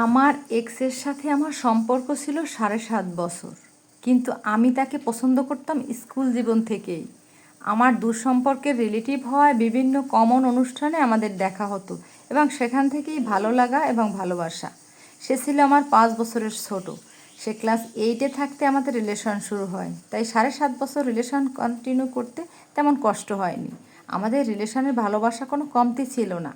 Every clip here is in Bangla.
আমার এক্সের সাথে আমার সম্পর্ক ছিল সাড়ে সাত বছর। কিন্তু আমি তাকে পছন্দ করতাম স্কুল জীবন থেকেই। আমার দুঃসম্পর্কের রিলেটিভ হওয়ায় বিভিন্ন কমন অনুষ্ঠানে আমাদের দেখা হতো এবং সেখান থেকেই ভালো লাগা এবং ভালোবাসা। সে ছিল আমার পাঁচ বছরের ছোট। সে ক্লাস এইটে থাকতে আমাদের রিলেশন শুরু হয়। তাই সাড়ে সাত বছর রিলেশন কন্টিনিউ করতে তেমন কষ্ট হয়নি। আমাদের রিলেশনের ভালোবাসা কোনো কমতি ছিল না।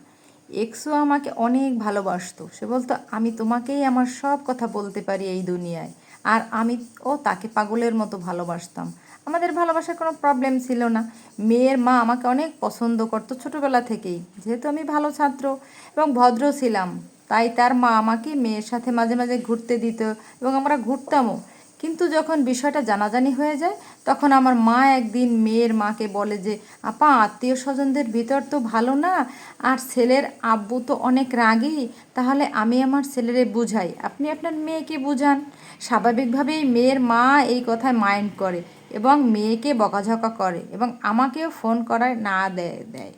এক্সও আমাকে অনেক ভালোবাসতো। সে বলতো, আমি তোমাকেই আমার সব কথা বলতে পারি এই দুনিয়ায়। আর আমি ও তাকে পাগলের মতো ভালোবাসতাম। আমাদের ভালোবাসার কোনো প্রবলেম ছিল না। মেয়ের মা আমাকে অনেক পছন্দ করতো ছোটোবেলা থেকেই। যেহেতু আমি ভালো ছাত্র এবং ভদ্র ছিলাম, তাই তার মা আমাকে মেয়ের সাথে মাঝে মাঝে ঘুরতে দিত এবং আমরা ঘুরতামও। কিন্তু যখন বিষয়টা জানাজানি হয়ে যায়, তখন আমার মা একদিন মেয়ের মাকে বলে যে, আপা আত্মীয় স্বজনদের ভিতর তো ভালো না, আর ছেলের আব্বু তো অনেক রাগী, তাহলে আমি আমার ছেলেরে বুঝাই। আপনি আপনার মেয়েকে বুঝান। স্বাভাবিকভাবেই মেয়ের মা এই কথায় মাইন্ড করে এবং মেয়েকে বকাঝকা করে এবং আমাকেও ফোন করায় না দেয় দেয়।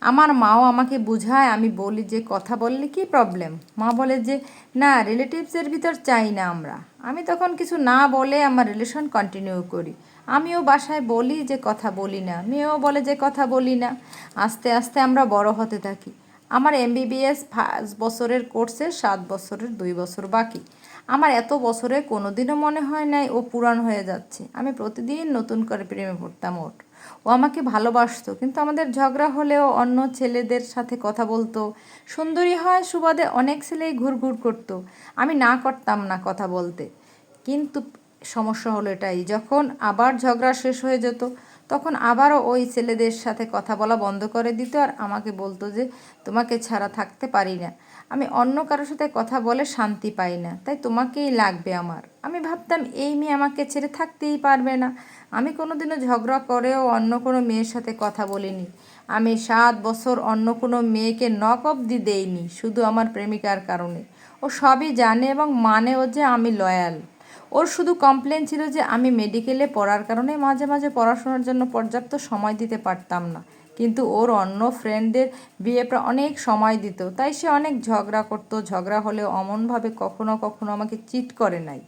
আমার মাও আমাকে বুঝায়, আমি বলি যে, কথা বললে কি প্রবলেম মা বলে যে, না রিলেটিভসের ভিতর চাই না আমরা। আমি তখন কিছু না বলে আমার রিলেশন কন্টিনিউ করি। আমিও বাসায় বলি যে, কথা বলি না। মেয়েও বলে যে, কথা বলি না। আস্তে আস্তে আমরা বড় হতে থাকি। আমার এমবিবিএস পাঁচ বছরের কোর্সে সাত বছরের দুই বছর বাকি। আমার এত বছরে কোনোদিনও মনে হয় নাই ও পুরাণ হয়ে যাচ্ছে। আমি প্রতিদিন নতুন করে প্রেমে পড়তাম ওর। ও আমাকে ভালোবাসতো, কিন্তু আমাদের ঝগড়া হলেও অন্য ছেলেদের সাথে কথা বলতো। সুন্দরী হয় সুবাদে অনেক ছেলেই ঘুরঘুর করতো। আমি না করতাম না কথা বলতে। কিন্তু সমস্যা হলো এটাই, যখন আবার ঝগড়া শেষ হয়ে যেত তখন আবারও ওই ছেলেদের সাথে কথা বলা বন্ধ করে দিত আর আমাকে বলতো যে, তোমাকে ছাড়া থাকতে পারি না। আমি অন্য কারোর সাথে কথা বলে শান্তি পাই না। তাই তোমাকেই লাগবে আমার। আমি ভাবতাম, এই মেয়ে আমাকে ছেড়ে থাকতেই পারবে না। আমি কোনোদিনও ঝগড়া করেও অন্য কোনো মেয়ের সাথে কথা বলিনি। আমি সাত বছর অন্য কোনো মেয়েকে নক অব্দি দেইনি, শুধু আমার প্রেমিকার কারণে। ও সবই জানে এবং মানেও যে আমি লয়াল ওর শুধু কমপ্লেন ছিল যে আমি মেডিকেলে পড়ার কারণে মাঝে মাঝে পড়াশোনার জন্য পর্যাপ্ত সময় দিতে পারতাম না। কিন্তু ওর অন্য ফ্রেন্ডদের বিয়েটা অনেক সময় দিত। তাই সে অনেক ঝগড়া করতো। ঝগড়া হলে অমনভাবে কখনো কখনো আমাকে চিট করে নাই।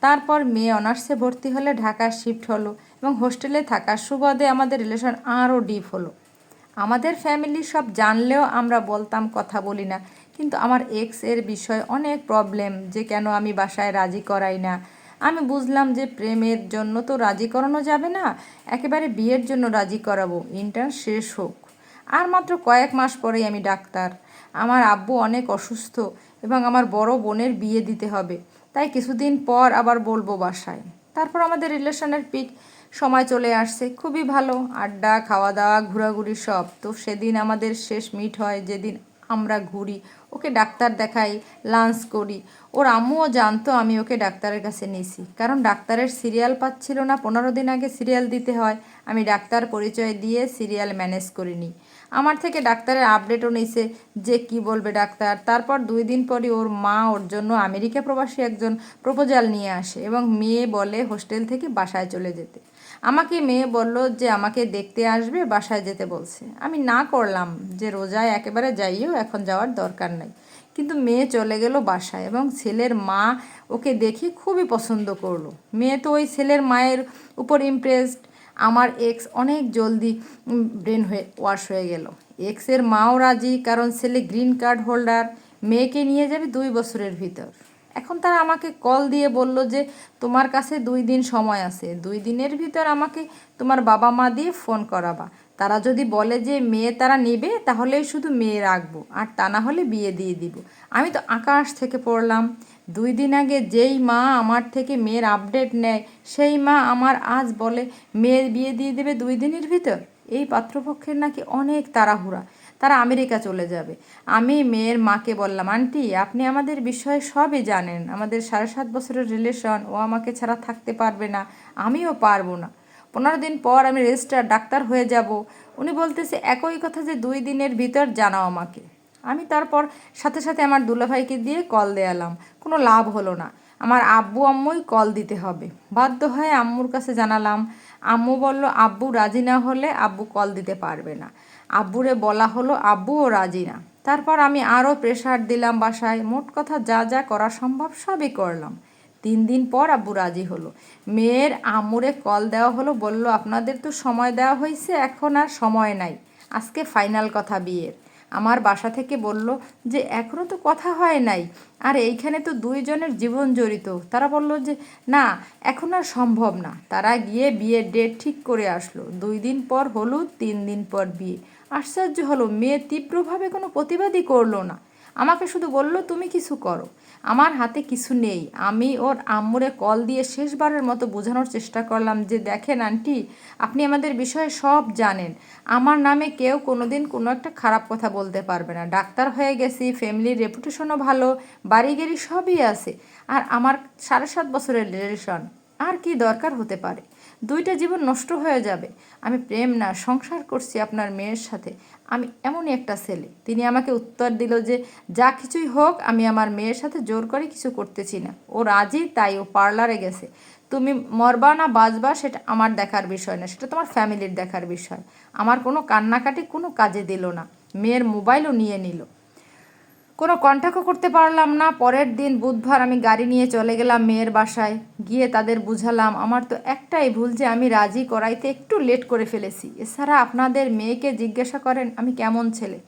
তারপর মেয়ে অনার্সে ভর্তি হলে ঢাকা শিফট হলো এবং হোস্টেলে থাকার সুবাদে আমাদের রিলেশন আরও ডিপ হলো। আমাদের ফ্যামিলি সব জানলেও আমরা বলতাম, কথা বলি না। কিন্তু আমার এক্সের বিষয়ে অনেক প্রবলেম যে কেন আমি বাসায় রাজি করাই না। আমি বুঝলাম যে প্রেমের জন্য তো রাজি করানো যাবে না, একেবারে বিয়ের জন্য রাজি করাবো। ইন্টার্ন শেষ হোক। আর মাত্র কয়েক মাস পরেই আমি ডাক্তার। আমার আব্বু অনেক অসুস্থ এবং আমার বড় বোনের বিয়ে দিতে হবে। তাই কিছুদিন পর আবার বলব বাসায়। তারপর আমাদের রিলেশনের পিক সময় চলে আসছে। খুবই ভালো। আড্ডা খাওয়া দাওয়া ঘোরাঘুরি সব। তো সেদিন আমাদের শেষ মিট হয়, যেদিন আমরা ঘুরি। ওকে ডাক্তার দেখাই লাঞ্চ করি। ওর আম্মুও জানতো আমি ওকে ডাক্তারের কাছে নিয়েছি। কারণ ডাক্তারের সিরিয়াল পাচ্ছিল না, পনেরো দিন আগে সিরিয়াল দিতে হয়। আমি ডাক্তার পরিচয় দিয়ে সিরিয়াল ম্যানেজ করিনি। আমার থেকে ডাক্তারের আপডেটও নিছে যে কি বলবে ডাক্তার। তারপর দুই দিন পরই ওর মা ওর জন্য আমেরিকা প্রবাসী একজন প্রপোজাল নিয়ে আসে এবং মেয়ে বলে হোস্টেল থেকে বাসায় চলে যেতে। আমাকে মেয়ে বলল যে আমাকে দেখতে আসবে, বাসায় যেতে বলছে। আমি না করলাম যে রোজায় একেবারে যাইও, এখন যাওয়ার দরকার নাই। কিন্তু মেয়ে চলে গেল বাসায় এবং ছেলের মা ওকে দেখে খুবই পছন্দ করল। মেয়ে তো ওই ছেলের মায়ের উপর ইমপ্রেসড আমার এক্স অনেক জলদি ব্রেন হয়ে ওয়াশ হয়ে গেল। এক্সের মাও রাজি, কারণ ছেলে গ্রিন কার্ড হোল্ডার মেয়েকে নিয়ে যাবে দুই বছরের ভিতর। এখন তারা আমাকে কল দিয়ে বলল যে, তোমার কাছে দুই দিন সময় আছে। দুই দিনের ভিতর আমাকে তোমার বাবা মা দিয়ে ফোন করাবা। তারা যদি বলে যে, মেয়ে তারা নেবে তাহলে শুধু মেয়ে রাখব। আর তা না হলে বিয়ে দিয়ে দিব। আমি তো আকাশ থেকে পড়লাম। দুই দিন আগে যেই মা আমার থেকে মেয়ের আপডেট নেয়, সেই মা আমার আজ বলে মেয়ের বিয়ে দিয়ে দেবে দুই দিনের ভিতর? এই পাত্রপক্ষের নাকি অনেক তাড়াহুড়া। তারা আমেরিকা চলে যাবে। আমি মেয়ের মাকে বললাম, আন্টি, আপনি আমাদের বিষয়ে সবই জানেন। আমাদের সাড়ে সাত বছরের রিলেশন ও আমাকে ছাড়া থাকতে পারবে না। আমিও পারব না। পনেরো দিন পর আমি রেজিস্টার ডাক্তার হয়ে যাব। উনি বলতেছে, একই কথা যে দুই দিনের ভিতর জানাও আমাকে। আমি তারপর সাথে সাথে আমার দুলাভাইকে দিয়ে কল দেয়ালাম কোনো লাভ হলো না। আমার আব্বু, আম্মুই কল দিতে হবে। বাধ্য হয়ে আম্মুর কাছে জানালাম। আম্মু বলল, আব্বু রাজি না হলে আব্বু কল দিতে পারবে না। আব্বুরে বলা হলো, আব্বুও রাজি না। তারপর আমি আরও প্রেশার দিলাম বাসায়। মোট কথা যা যা করা সম্ভব সবই করলাম। তিন দিন পর আব্বু রাজি হলো। মেয়ের আমুরে কল দেওয়া হলো, বলল, আপনাদের তো সময় দেওয়া হয়েছে, এখন আর সময় নাই। আজকে ফাইনাল কথা বিয়ের। আমার বাসা থেকে বলল যে এখনও তো কথা হয় নাই। আর এইখানে তো দুইজনের জীবন জড়িত। তারা বলল যে, না, এখন আর সম্ভব না। তারা গিয়ে বিয়ের ডেট ঠিক করে আসলো। দুই দিন পর হলুদ তিন দিন পর বিয়ে। আশ্চর্য হলো, মেয়ে তীব্রভাবে কোনো প্রতিবাদই করল না। আমাকে শুধু বলল, তুমি কিছু করো। আমার হাতে কিছু নেই। আমি ওর আম্মুরে কল দিয়ে শেষবারের মতো বোঝানোর চেষ্টা করলাম যে, দেখেন আন্টি, আপনি আমাদের বিষয়ে সব জানেন। আমার নামে কেউ কোনোদিন কোনো একটা খারাপ কথা বলতে পারবে না। ডাক্তার হয়ে গেছি, ফ্যামিলির রেপুটেশনও ভালো বাড়ি গাড়ি সবই আছে। আর আমার সাড়ে সাত বছরের রিলেশন। আর কি দরকার হতে পারে? দুইটা জীবন নষ্ট হয়ে যাবে। আমি প্রেম না, সংসার করছি আপনার মেয়ের সাথে। আমি এমনই একটা ছেলে। তিনি আমাকে উত্তর দিল যে, যা কিছুই হোক, আমি আমার মেয়ের সাথে জোর করে কিছু করতেছি না। ও রাজি, তাই ও পার্লারে গেছে। তুমি মরবা না বাজবা সেটা আমার দেখার বিষয় না, সেটা তোমার ফ্যামিলির দেখার বিষয়। আমার কোনো কান্নাকাটি কোনো কাজে দিল না। মেয়ের মোবাইলও নিয়ে নিল। কোনো কন্ট্যাক্টও করতে পারলাম না। পরের দিন বুধবার আমি গাড়ি নিয়ে চলে গেলাম মেয়ের বাসায়। গিয়ে তাদের বুঝালাম, আমার তো একটাই ভুল যে আমি রাজি করাইতে একটু লেট করে ফেলেছি। এছাড়া আপনাদের মেয়েকে জিজ্ঞাসা করেন, আমি কেমন ছেলে?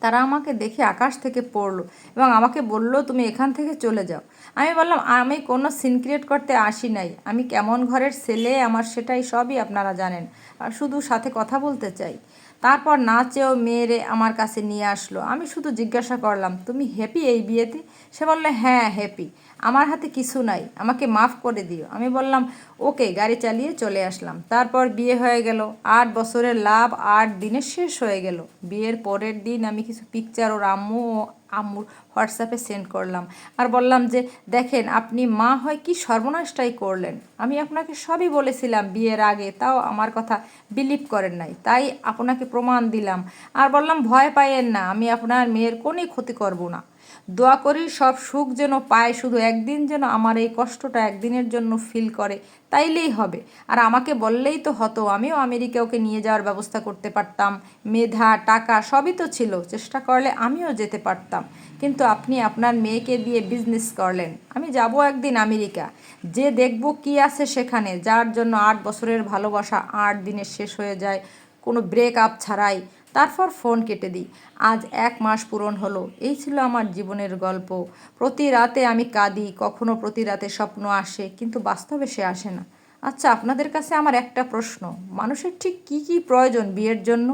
তারা আমাকে দেখে আকাশ থেকে পড়ল এবং আমাকে বলল, তুমি এখান থেকে চলে যাও। আমি বললাম, আমি কোনো সিন ক্রিয়েট করতে আসি নাই। আমি কেমন ঘরের ছেলে, আমার সেটাই সবই আপনারা জানেন। আর শুধু সাথে কথা বলতে চাই। তারপর না চেয়েও মেয়েরে আমার কাছে নিয়ে আসলো। আমি শুধু জিজ্ঞাসা করলাম, তুমি হ্যাপি এই বিয়েতে? সে বললে হ্যাঁ হ্যাপি আমার হাতে কিছু নাই, আমাকে মাফ করে দিও। আমি বললাম ওকে গাড়ি চালিয়ে চলে আসলাম। তারপর বিয়ে হয়ে গেল। আট বছরের লাভ আট দিনে শেষ হয়ে গেল। বিয়ের পরের দিন আমি কিছু পিকচার ওর আম্মু ও আম্মুর হোয়াটসঅ্যাপে সেন্ড করলাম। আর বললাম যে, দেখেন, আপনি মা হয় কি সর্বনাশটাই করলেন? আমি আপনাকে সবই বলেছিলাম বিয়ের আগে, তাও আমার কথা বিলিভ করেন নাই। তাই আপনাকে প্রমাণ দিলাম। আর বললাম, ভয় পাইয়েন না, আমি আপনার মেয়ের কোনই ক্ষতি করব না। দোয়া করি, সব সুখ যেন পায়, শুধু একদিন যেন আমার এই কষ্টটা একদিনের জন্য ফিল করে। তাইলেই হবে। আর আমাকে বললেই তো হতো, আমিও আমেরিকা ওকে নিয়ে যাওয়ার ব্যবস্থা করতে পারতাম। মেধা, টাকা সবই তো ছিল, চেষ্টা করলে আমিও যেতে পারতাম। কিন্তু আপনি আপনার মেয়েকে দিয়ে বিজনেস করলেন। আমি যাব একদিন আমেরিকা। যে দেখব কি আছে সেখানে, যার জন্য আট বছরের ভালোবাসা আট দিনে শেষ হয়ে যায়। কোনো ব্রেক আপ ছাড়াই। তারপর ফোন কেটে দিই। আজ এক মাস পূরণ হলো, এই ছিল আমার জীবনের গল্প। প্রতি রাতে আমি কাঁদি, কখনো প্রতি রাতে স্বপ্ন আসে, কিন্তু বাস্তবে সে আসে না। আচ্ছা আপনাদের কাছে আমার একটা প্রশ্ন। মানুষের ঠিক কি কি প্রয়োজন বিয়ের জন্য?